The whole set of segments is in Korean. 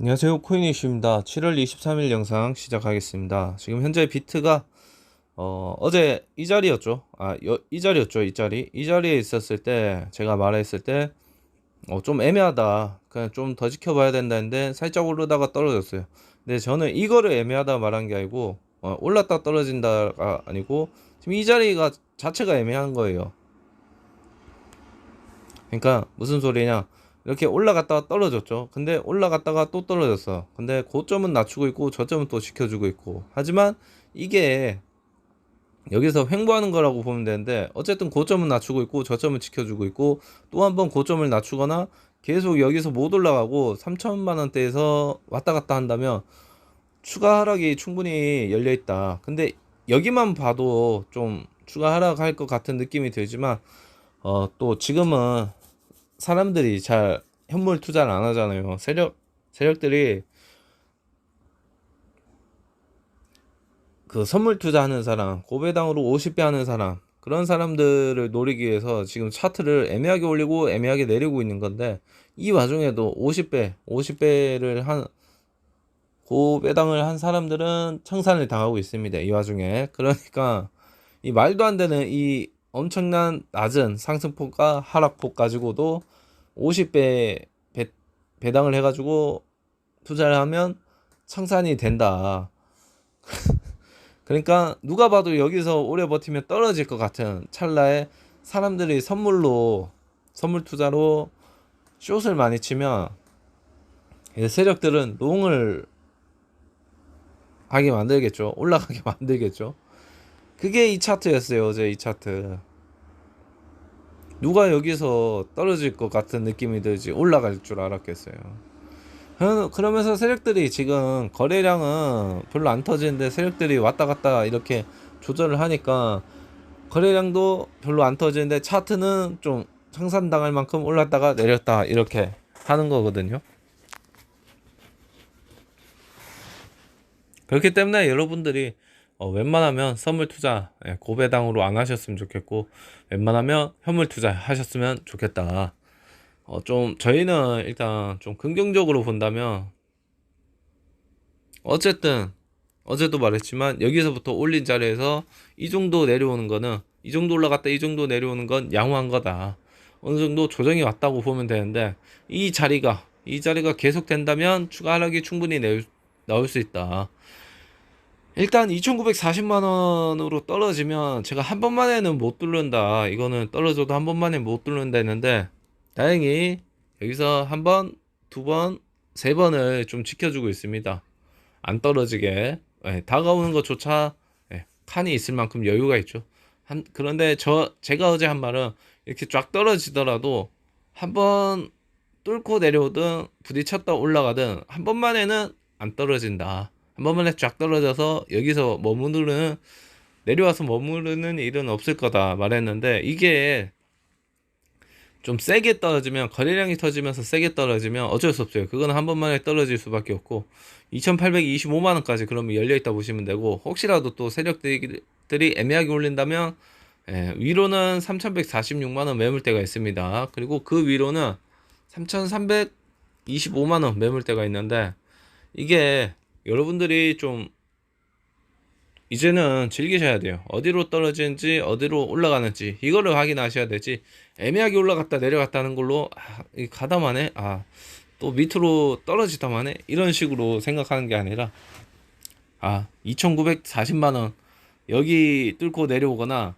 안녕하세요. 코인 이슈입니다. 7월 23일 영상 시작하겠습니다. 지금 현재 비트가 어, 어제 이 자리였죠? 아, 여, 이 자리였죠 이 자리? 이 자리에 있었을 때 제가 말했을 때 어, 좀 애매하다. 그냥 좀 더 지켜봐야 된다 했는데 살짝 오르다가 떨어졌어요. 근데 저는 이거를 애매하다 말한 게 아니고 어, 올랐다 떨어진다가 아니고 지금 이 자리가 자체가 애매한 거예요. 그러니까 무슨 소리냐 이렇게 올라갔다가 떨어졌죠. 근데 올라갔다가 또 떨어졌어. 근데 고점은 낮추고 있고 저점은 또 지켜주고 있고. 하지만 이게 여기서 횡보하는 거라고 보면 되는데 어쨌든 고점은 낮추고 있고 저점은 지켜주고 있고 또 한 번 고점을 낮추거나 계속 여기서 못 올라가고 3천만 원대에서 왔다 갔다 한다면 추가 하락이 충분히 열려 있다. 근데 여기만 봐도 좀 추가 하락할 것 같은 느낌이 들지만 어 또 지금은 사람들이 잘 현물 투자를 안 하잖아요. 세력 세력들이 그 선물 투자하는 사람, 고배당으로 50배 하는 사람 그런 사람들을 노리기 위해서 지금 차트를 애매하게 올리고 애매하게 내리고 있는 건데 이 와중에도 50배, 50배를 한 고배당을 한 사람들은 청산을 당하고 있습니다. 이 와중에 그러니까 이 말도 안 되는 이 엄청난 낮은 상승폭과 하락폭 가지고도 50배 배, 배당을 해가지고 투자를 하면 청산이 된다. 그러니까 누가 봐도 여기서 오래 버티면 떨어질 것 같은 찰나에 사람들이 선물로 선물 투자로 숏을 많이 치면 세력들은 롱을 하게 만들겠죠. 올라가게 만들겠죠. 그게 이 차트였어요. 어제 이 차트. 누가 여기서 떨어질 것 같은 느낌이 들지 올라갈 줄 알았겠어요. 그러면서 세력들이 지금 거래량은 별로 안 터지는데 세력들이 왔다 갔다 이렇게 조절을 하니까 거래량도 별로 안 터지는데 차트는 좀 청산당할 만큼 올랐다가 내렸다 이렇게 하는 거거든요. 그렇기 때문에 여러분들이 어, 웬만하면 선물 투자 예, 고배당으로 안 하셨으면 좋겠고 웬만하면 현물 투자 하셨으면 좋겠다. 어, 좀 저희는 일단 좀 긍정적으로 본다면 어쨌든 어제도 말했지만 여기서부터 올린 자리에서 이 정도 내려오는 거는 이 정도 올라갔다 이 정도 내려오는 건 양호한 거다. 어느 정도 조정이 왔다고 보면 되는데 이 자리가 이 자리가 계속 된다면 추가 하락이 충분히 내, 나올 수 있다. 일단 2,940만 원으로 떨어지면 제가 한 번만에는 못 뚫는다. 이거는 떨어져도 한 번만에 못 뚫는다 했는데 다행히 여기서 한 번, 두 번, 세 번을 좀 지켜주고 있습니다. 안 떨어지게 네, 다가오는 것조차 네, 칸이 있을 만큼 여유가 있죠. 한, 그런데 저 제가 어제 한 말은 이렇게 쫙 떨어지더라도 한 번 뚫고 내려오든 부딪혔다 올라가든 한 번만에는 안 떨어진다. 한 번만에 쫙 떨어져서 여기서 머무르는 내려와서 머무르는 일은 없을 거다 말했는데 이게 좀 세게 떨어지면 거래량이 터지면서 세게 떨어지면 어쩔 수 없어요. 그거는 한 번만에 떨어질 수밖에 없고 2,825만 원까지 그러면 열려 있다 보시면 되고 혹시라도 또 세력들이 애매하게 올린다면 예, 위로는 3,146만 원 매물대가 있습니다. 그리고 그 위로는 3,325만 원 매물대가 있는데 이게 여러분들이 좀 이제는 즐기셔야 돼요. 어디로 떨어지는지 어디로 올라가는지 이거를 확인하셔야 되지. 애매하게 올라갔다 내려갔다는 걸로 아, 가다만 해 아 또 밑으로 떨어지다만 해 이런 식으로 생각하는 게 아니라 아 2,940만 원 여기 뚫고 내려오거나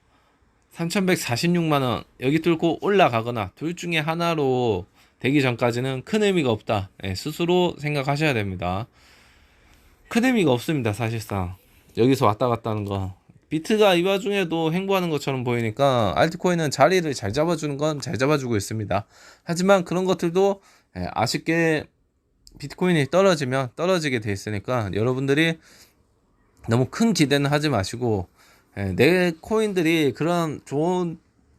3,146만 원 여기 뚫고 올라가거나 둘 중에 하나로 되기 전까지는 큰 의미가 없다. 네, 스스로 생각하셔야 됩니다. 큰 의미가 없습니다, 사실상. 여기서 왔다 갔다 하는 거. 비트가 이 와중에도 행보하는 것처럼 보이니까 알트코인은 자리를 잘 잡아주는 건 잘 잡아주고 있습니다. 하지만 그런 것들도 예, 아쉽게 비트코인이 떨어지면 떨어지게 돼 있으니까 여러분들이 너무 큰 기대는 하지 마시고 예, 내 코인들이 그런 좋은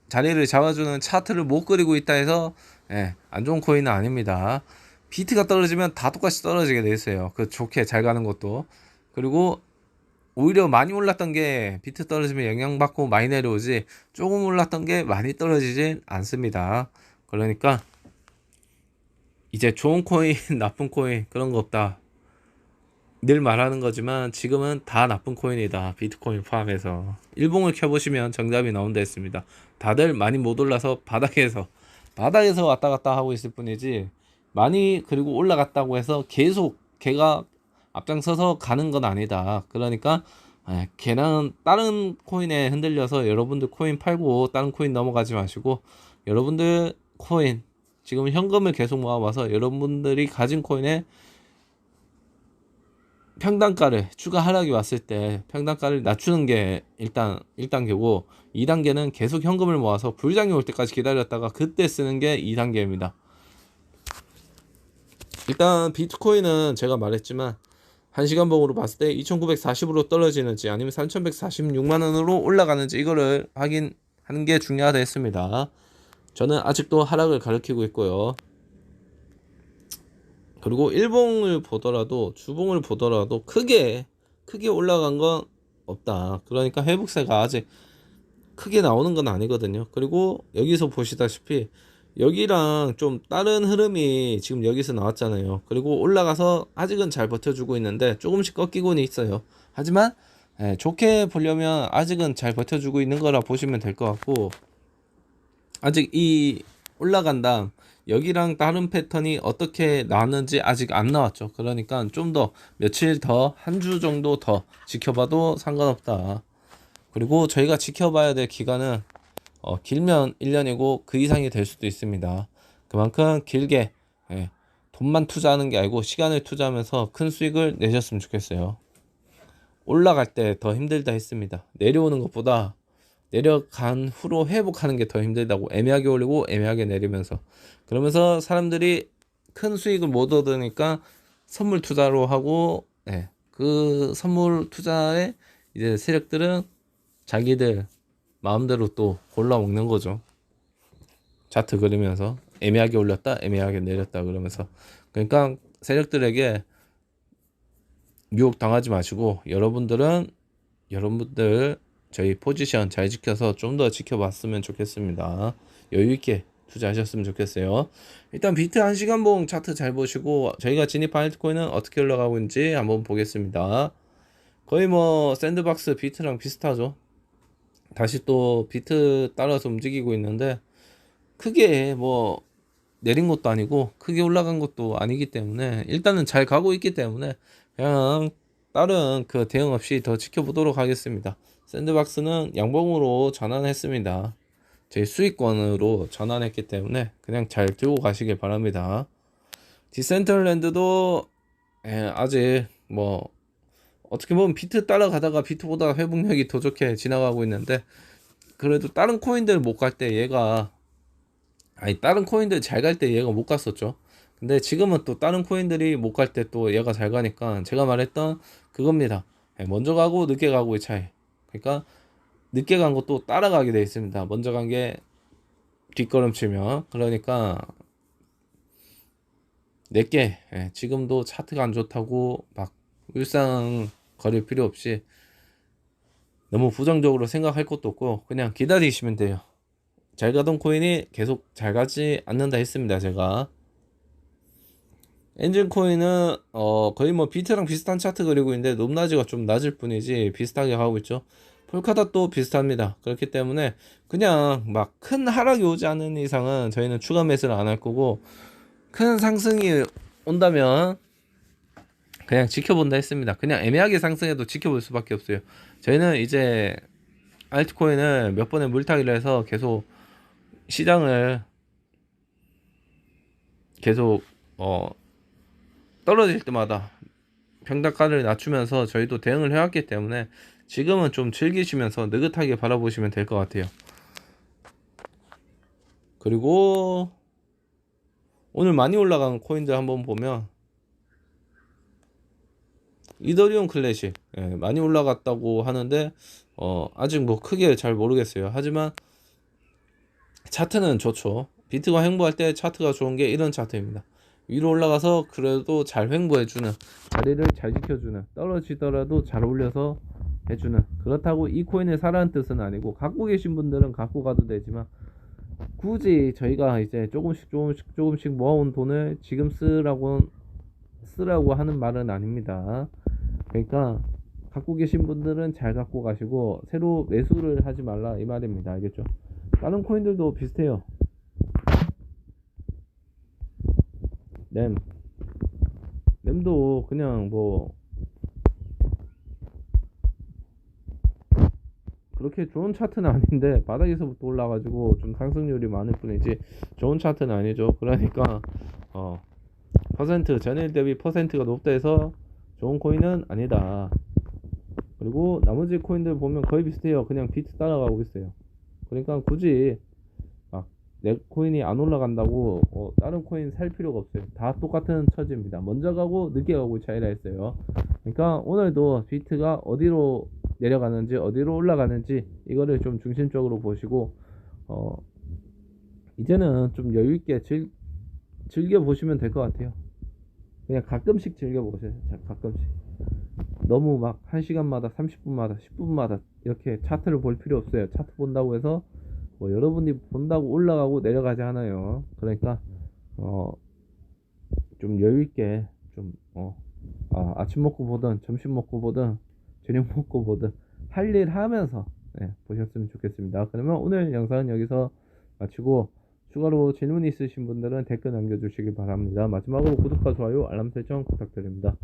자리를 잡아주는 차트를 못 그리고 있다 해서 예, 안 좋은 코인은 아닙니다. 비트가 떨어지면 다 똑같이 떨어지게 돼 있어요. 그 좋게 잘 가는 것도. 그리고 오히려 많이 올랐던 게 비트 떨어지면 영향받고 많이 내려오지 조금 올랐던 게 많이 떨어지진 않습니다. 그러니까 이제 좋은 코인, 나쁜 코인 그런 거 없다. 늘 말하는 거지만 지금은 다 나쁜 코인이다. 비트코인 포함해서. 일봉을 켜보시면 정답이 나온다 했습니다. 다들 많이 못 올라서 바닥에서 바닥에서 왔다 갔다 하고 있을 뿐이지 많이 그리고 올라갔다고 해서 계속 걔가 앞장서서 가는 건 아니다. 그러니까 예, 걔는 다른 코인에 흔들려서 여러분들 코인 팔고 다른 코인 넘어가지 마시고 여러분들 코인 지금 현금을 계속 모아봐서 여러분들이 가진 코인에 평단가를 추가 하락이 왔을 때 평단가를 낮추는 게 일단 1단계고 2단계는 계속 현금을 모아서 불장이 올 때까지 기다렸다가 그때 쓰는 게 2단계입니다. 일단 비트코인은 제가 말했지만 1시간 봉으로 봤을 때 2940으로 떨어지는지 아니면 3146만 원으로 올라가는지 이거를 확인하는 게 중요하다 했습니다. 저는 아직도 하락을 가리키고 있고요. 그리고 일봉을 보더라도 주봉을 보더라도 크게 크게 올라간 건 없다. 그러니까 회복세가 아직 크게 나오는 건 아니거든요. 그리고 여기서 보시다시피 여기랑 좀 다른 흐름이 지금 여기서 나왔잖아요. 그리고 올라가서 아직은 잘 버텨주고 있는데 조금씩 꺾이고는 있어요. 하지만 예, 좋게 보려면 아직은 잘 버텨주고 있는 거라 보시면 될 것 같고 아직 이 올라간다 여기랑 다른 패턴이 어떻게 나왔는지 아직 안 나왔죠. 그러니까 좀 더 며칠 더 한 주 정도 더 지켜봐도 상관없다. 그리고 저희가 지켜봐야 될 기간은 어, 길면 1년이고 그 이상이 될 수도 있습니다. 그만큼 길게 예, 돈만 투자하는 게 아니고 시간을 투자하면서 큰 수익을 내셨으면 좋겠어요. 올라갈 때 더 힘들다 했습니다. 내려오는 것보다 내려간 후로 회복하는 게 더 힘들다고 애매하게 올리고 애매하게 내리면서 그러면서 사람들이 큰 수익을 못 얻으니까 선물 투자로 하고 예, 그 선물 투자에 이제 세력들은 자기들 마음대로 또 골라 먹는 거죠. 차트 그리면서 애매하게 올렸다, 애매하게 내렸다 그러면서 그러니까 세력들에게 유혹 당하지 마시고 여러분들은 여러분들 저희 포지션 잘 지켜서 좀 더 지켜봤으면 좋겠습니다. 여유 있게 투자하셨으면 좋겠어요. 일단 비트 1시간 봉 차트 잘 보시고 저희가 진입한 알트코인은 어떻게 올라가고 있는지 한번 보겠습니다. 거의 뭐 샌드박스 비트랑 비슷하죠. 다시 또 비트 따라서 움직이고 있는데 크게 뭐 내린 것도 아니고 크게 올라간 것도 아니기 때문에 일단은 잘 가고 있기 때문에 그냥 다른 그 대응 없이 더 지켜보도록 하겠습니다. 샌드박스는 양봉으로 전환했습니다. 제 수익권으로 전환했기 때문에 그냥 잘 들고 가시길 바랍니다. 디센트럴랜드도 예, 아직 뭐 어떻게 보면 비트 따라가다가 비트보다 회복력이 더 좋게 지나가고 있는데 그래도 다른 코인들 못 갈 때 얘가 아니 다른 코인들 잘 갈 때 얘가 못 갔었죠. 근데 지금은 또 다른 코인들이 못 갈 때 또 얘가 잘 가니까 제가 말했던 그겁니다. 예, 먼저 가고 늦게 가고의 차이. 그러니까 늦게 간 것도 따라가게 돼 있습니다. 먼저 간 게 뒷걸음치면 그러니까 내게 예, 지금도 차트가 안 좋다고 막 일상 거릴 필요 없이 너무 부정적으로 생각할 것도 없고 그냥 기다리시면 돼요. 잘 가던 코인이 계속 잘 가지 않는다 했습니다. 제가 엔진 코인은 어 거의 뭐 비트랑 비슷한 차트 그리고 있는데 높낮이가 좀 낮을 뿐이지 비슷하게 가고 있죠. 폴카닷도 비슷합니다. 그렇기 때문에 그냥 막 큰 하락이 오지 않는 이상은 저희는 추가 매수를 안 할 거고 큰 상승이 온다면 그냥 지켜본다 했습니다. 그냥 애매하게 상승해도 지켜볼 수밖에 없어요. 저희는 이제 알트코인을 몇 번의 물타기를 해서 계속 시장을 계속 어 떨어질 때마다 평단가를 낮추면서 저희도 대응을 해왔기 때문에 지금은 좀 즐기시면서 느긋하게 바라보시면 될 것 같아요. 그리고 오늘 많이 올라간 코인들 한번 보면 이더리움 클래식 예, 많이 올라갔다고 하는데 어, 아직 뭐 크게 잘 모르겠어요. 하지만 차트는 좋죠. 비트가 횡보할 때 차트가 좋은 게 이런 차트입니다. 위로 올라가서 그래도 잘 횡보해주는 자리를 잘 지켜주는 떨어지더라도 잘 올려서 해주는 그렇다고 이 코인을 사라는 뜻은 아니고 갖고 계신 분들은 갖고 가도 되지만 굳이 저희가 이제 조금씩 조금씩 조금씩 모아온 돈을 지금 쓰라고 쓰라고 하는 말은 아닙니다. 그러니까 갖고 계신 분들은 잘 갖고 가시고 새로 매수를 하지 말라 이 말입니다. 알겠죠? 다른 코인들도 비슷해요. 램 램도 그냥 뭐 그렇게 좋은 차트는 아닌데 바닥에서부터 올라가지고 좀 상승률이 많을 뿐이지 좋은 차트는 아니죠. 그러니까 어 퍼센트 전일 대비 퍼센트가 높다 해서 좋은 코인은 아니다. 그리고 나머지 코인들 보면 거의 비슷해요. 그냥 비트 따라가고 있어요. 그러니까 굳이 막 내 코인이 안 올라간다고 어, 다른 코인 살 필요가 없어요. 다 똑같은 처지입니다. 먼저 가고 늦게 가고 차이라 했어요. 그러니까 오늘도 비트가 어디로 내려가는지 어디로 올라가는지 이거를 좀 중심적으로 보시고 어 이제는 좀 여유 있게 즐, 즐겨 보시면 될 것 같아요. 그냥 가끔씩 즐겨 보세요. 자, 가끔씩. 너무 막 1시간마다 30분마다 10분마다 이렇게 차트를 볼 필요 없어요. 차트 본다고 해서 뭐 여러분이 본다고 올라가고 내려가지 않아요. 그러니까 어 좀 여유 있게 좀 어, 아, 아침 먹고 보든 점심 먹고 보든 저녁 먹고 보든 할 일 하면서 네, 보셨으면 좋겠습니다. 그러면 오늘 영상은 여기서 마치고 추가로 질문 있으신 분들은 댓글 남겨주시기 바랍니다. 마지막으로 구독과 좋아요, 알람 설정 부탁드립니다.